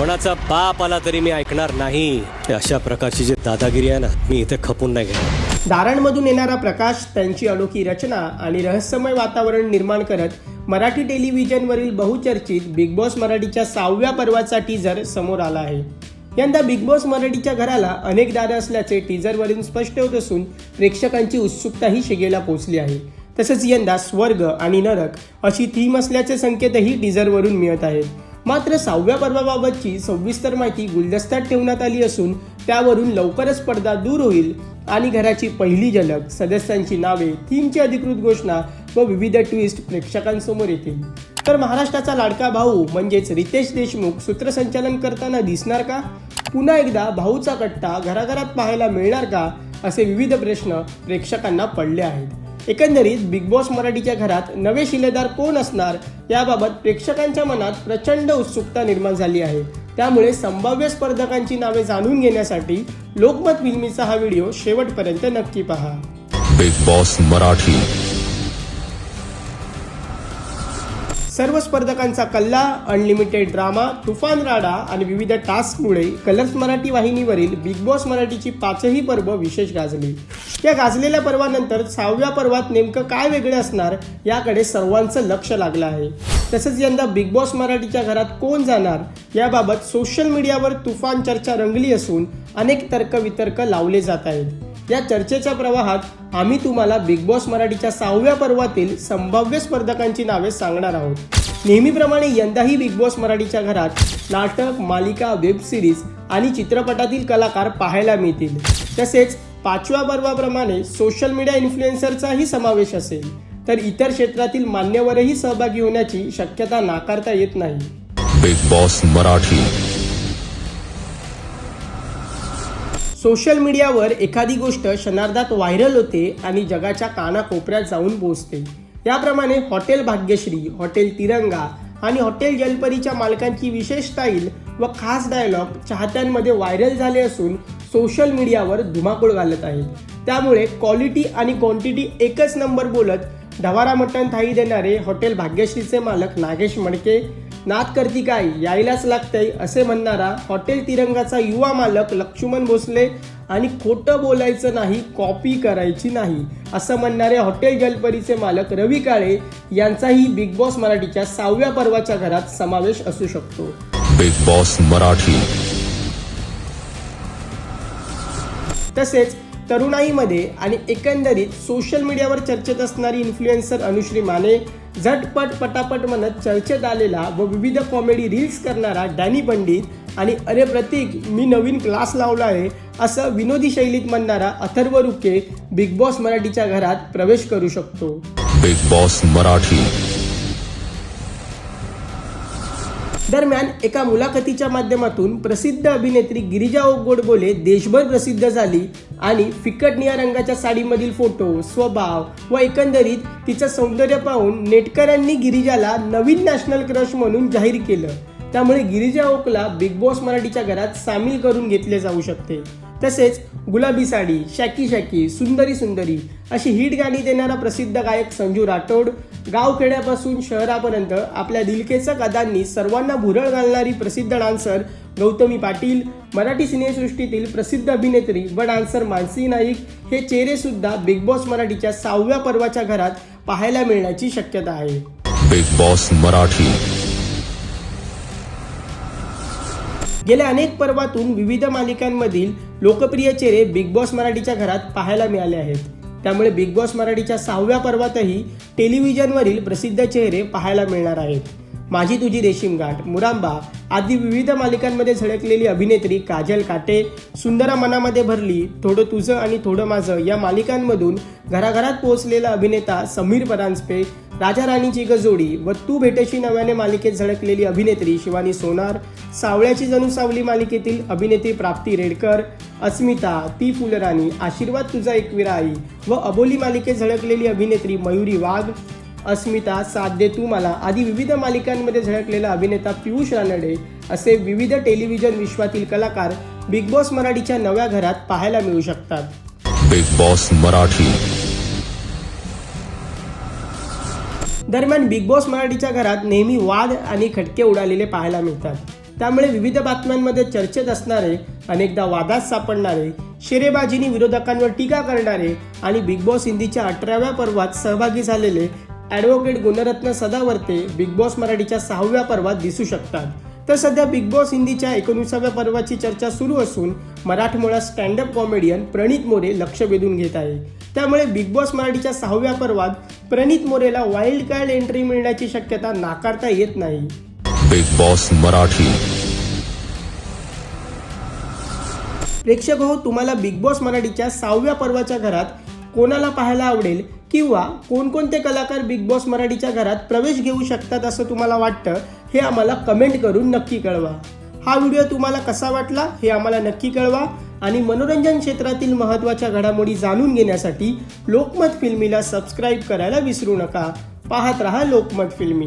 कोणाचा बाप आला तरी मी ऐकणार नाही. अशा प्रकारची जी दादागिरी आहे ना मी इथे खपून नाही घेणार. दारांमधून येणारा प्रकाश त्यांची अनोखी रचना आणि रहस्यमय वातावरण निर्माण करत मराठी टेलिव्हिजनवरील बहुचर्चित बिग बॉस मराठीच्या सहाव्या पर्वाचा टीझर समोर आला आहे. यंदा बिग बॉस मराठीच्या घराला अनेक दारं असल्याचे टीझरवरून स्पष्ट होत असून प्रेक्षकांची उत्सुकताही शिगेला पोहोचली आहे. तसंच यंदा स्वर्ग आणि नरक अशी थीम असल्याचे संकेतही टीझरवरून मिळत आहेत. मात्र सहाव्या पर्वाबाबतची सविस्तर माहिती गुलदस्त्यात ठेवण्यात आली असून त्यावरून लवकरच पडदा दूर होईल आणि घराची पहिली झलक सदस्यांची नावे थीमची अधिकृत घोषणा व विविध ट्विस्ट प्रेक्षकांसमोर येतील. तर महाराष्ट्राचा लाडका भाऊ म्हणजेच रितेश देशमुख सूत्रसंचालन करताना दिसणार का? पुन्हा एकदा भाऊचा कट्टा घराघरात पाहायला मिळणार का? असे विविध प्रश्न प्रेक्षकांना पडले आहेत. एकंदरीत बिग बॉस मराठीच्या घरात नवे शिलेदार कोण असणार याबाबत प्रेक्षकांच्या मनात प्रचंड उत्सुकता निर्माण झाली आहे. त्यामुळे संभाव्य स्पर्धकांची नावे जाणून घेण्यासाठी लोकमत फिल्मीचा हा व्हिडिओ शेवटपर्यंत नक्की पहा. Bigg Boss Marathi. सर्व स्पर्धकांचा कल्ला अनलिमिटेड ड्रामा तुफान राडा आणि विविध टास्कमुळे कलर्स मराठी वाहिनीवरील बिग बॉस मराठीची पाचही पर्व विशेष गाजली. या गाजलेल्या पर्वानंतर सहाव्या पर्वात नेमकं काय वेगळं असणार याकडे सर्वांचं लक्ष लागलं आहे. तसंच यंदा बिग बॉस मराठीच्या घरात कोण जाणार याबाबत सोशल मीडियावर तुफान चर्चा रंगली असून अनेक तर्कवितर्क लावले जात आहेत. या चर्चेच्या प्रवाहात आम्ही तुम्हाला बिग बॉस मराठीच्या सहाव्या पर्वातील संभाव्य स्पर्धकांची नावे सांगणार आहोत. नेहमीप्रमाणे यंदाही बिग बॉस मराठीच्या घरात नाटक मालिका वेब सिरीज आणि चित्रपटातील कलाकार पाहायला मिळतील. तसेच पाचव्या पर्वाप्रमाणे सोशल मीडिया इन्फ्लुएन्सरचाही समावेश असेल तर इतर क्षेत्रातील मान्यवरही सहभागी होण्याची शक्यता नाकारता येत नाही. Bigg Boss Marathi. सोशल मीडियावर एखादी गोष्ट क्षणार्धात व्हायरल होते आणि जगाच्या कानाकोपऱ्यात जाऊन पोहोचते. याप्रमाणे हॉटेल भाग्यश्री हॉटेल तिरंगा आणि हॉटेल जलपरीच्या मालकांची विशेष स्टाईल व खास डायलॉग चाहत्यांमध्ये व्हायरल झाले असून सोशल मीडियावर धुमाकूळ घालत आहेत. त्यामुळे क्वालिटी आणि क्वांटिटी एकच नंबर बोलत ढवारा मटण थाळी देणारे हॉटेल भाग्यश्रीचे मालक नागेश मडके नात करती काय? यायलाच लागतंय असे म्हणणारा हॉटेल तिरंगाचा युवा मालक लक्ष्मण भोसले आणि खोटं बोलायचं नाही कॉपी करायची नाही असं म्हणणारे हॉटेल जलपरीचे मालक रवी काळे यांचाही बिग बॉस मराठीच्या सहाव्या पर्वाच्या घरात समावेश असू शकतो. बिग बॉस मराठी तसेच तरुणाईमध्ये आणि एकंदरीत सोशल मीडियावर चर्चेत असणारी इन्फ्लुएन्सर अनुश्री माने झटपट पटापट म्हणत चर्चेत आलेला व विविध कॉमेडी रील्स करणारा डॅनी पंडित आणि अरे प्रतीक मी नवीन क्लास लावला आहे असं विनोदी शैलीत म्हणणारा अथर्व रुके बिग बॉस मराठीच्या घरात प्रवेश करू शकतो. Bigg Boss Marathi. दरम्यान एका मुलाखतीच्या माध्यमातून प्रसिद्ध अभिनेत्री गिरिजा ओगोडबोले देशभर प्रसिद्ध झाली आणि फिकट निळ्या रंगाच्या साडीमधील फोटो स्वभाव व एकंदरीत तिचं सौंदर्य पाहून नेटकऱ्यांनी गिरिजाला नवीन नॅशनल क्रश म्हणून जाहीर केलं. त्यामुळे गिरिजा ओकला बिग बॉस मराठीच्या घरात सामील करून घेतले जाऊ शकते. तसेच गुलाबी साडी शॅकी शॅकी सुंदरी सुंदरी अशी हिट गाणी देणारा प्रसिद्ध गायक संजू राठोड गावखेड्यापासून शहरापर्यंत आपल्या दिलकेचक कदांनी सर्वांना भुरळ घालणारी प्रसिद्ध डान्सर गौतमी पाटील मराठी सिनेसृष्टीतील प्रसिद्ध अभिनेत्री व डान्सर मानसी नाईक हे चेहरे सुद्धा बिग बॉस मराठीच्या सहाव्या पर्वाच्या घरात पाहायला मिळण्याची शक्यता आहे. Bigg Boss Marathi. गेल्या अनेक पर्वातून विविध मालिकांमधील लोकप्रिय चेहरे बिग बॉस मराठीच्या घरात पाहायला मिळाले आहेत. त्यामुळे बिग बॉस मराठीच्या सहाव्या पर्वातही टेलिव्हिजनवरील प्रसिद्ध चेहरे पाहायला मिळणार आहेत. माझी तुझी रेशीम गाठ मुरांबा आदी विविध मालिकांमध्ये झळकलेली अभिनेत्री काजल काटे सुंदरा मनामध्ये भरली थोडं तुझं आणि थोडं माझं या मालिकांमधून घराघरात पोहोचलेला अभिनेता समीर परांजपे राजा राणीची गजोडी व तू भेटेशी नव्याने मालिकेत झळकलेली अभिनेत्री शिवानी सोनार सावळ्याची जणू सावली मालिकेतील अभिनेत्री प्राप्ती रेडकर अस्मिता ती फुलराणी आशीर्वाद तुझा एकविरा आई व अबोली मालिकेत झळकलेली अभिनेत्री मयुरी वाघ अस्मिता साथ दे तू मला आदी विविध मालिकांमध्ये झळकलेला अभिनेता पियुष रानडे असे विविध टेलिव्हिजन विश्वातील कलाकार बिग बॉस मराठीच्या नव्या घरात पाहायला मिळू शकतात. Bigg Boss Marathi. दरम्यान बिग बॉस मराठीच्या घरात नेहमी वाद आणि खटके उडालेले पाहायला मिळतात. त्यामुळे विविध बातम्यांमध्ये चर्चेत असणारे अनेकदा वादात सापडणारे शेरेबाजीनी विरोधकांवर टीका करणारे आणि बिग बॉस हिंदीच्या अठराव्या पर्वात सहभागी झालेले advocate Gunaratna Sadavarte Bigg Boss मराठीच्या सहाव्या पर्वात दिसू शकतात. तर सध्या बिग बॉस हिंदीच्या एकोणीसाव्या पर्वाची चर्चा सुरू असून मराठमोळा स्टँडअप कॉमेडियन प्रणित मोरे लक्ष वेधून घेत आहे. त्यामुळे बिग बॉस मराठीच्या सहाव्या पर्वात प्रणित मोरेला वाईल्ड कार्ड एंट्री मिळण्याची शक्यता नाकारता येत नाही. Bigg Boss Marathi. प्रेक्षक हो तुम्हाला बिग बॉस मराठीच्या सहाव्या पर्वाच्या घरात कोणाला पाहायला आवडेल किंवा कोणकोणते कलाकार बिग बॉस मराठीच्या घरात प्रवेश घेऊ शकतात असं तुम्हाला वाटतं हे आम्हाला कमेंट करून नक्की कळवा. हा व्हिडिओ तुम्हाला कसा वाटला हे आम्हाला नक्की कळवा. आणि मनोरंजन क्षेत्रातील महत्त्वाच्या घडामोडी जाणून घेण्यासाठी लोकमत फिल्मीला सबस्क्राईब करायला विसरू नका. पाहत रहा लोकमत फिल्मी.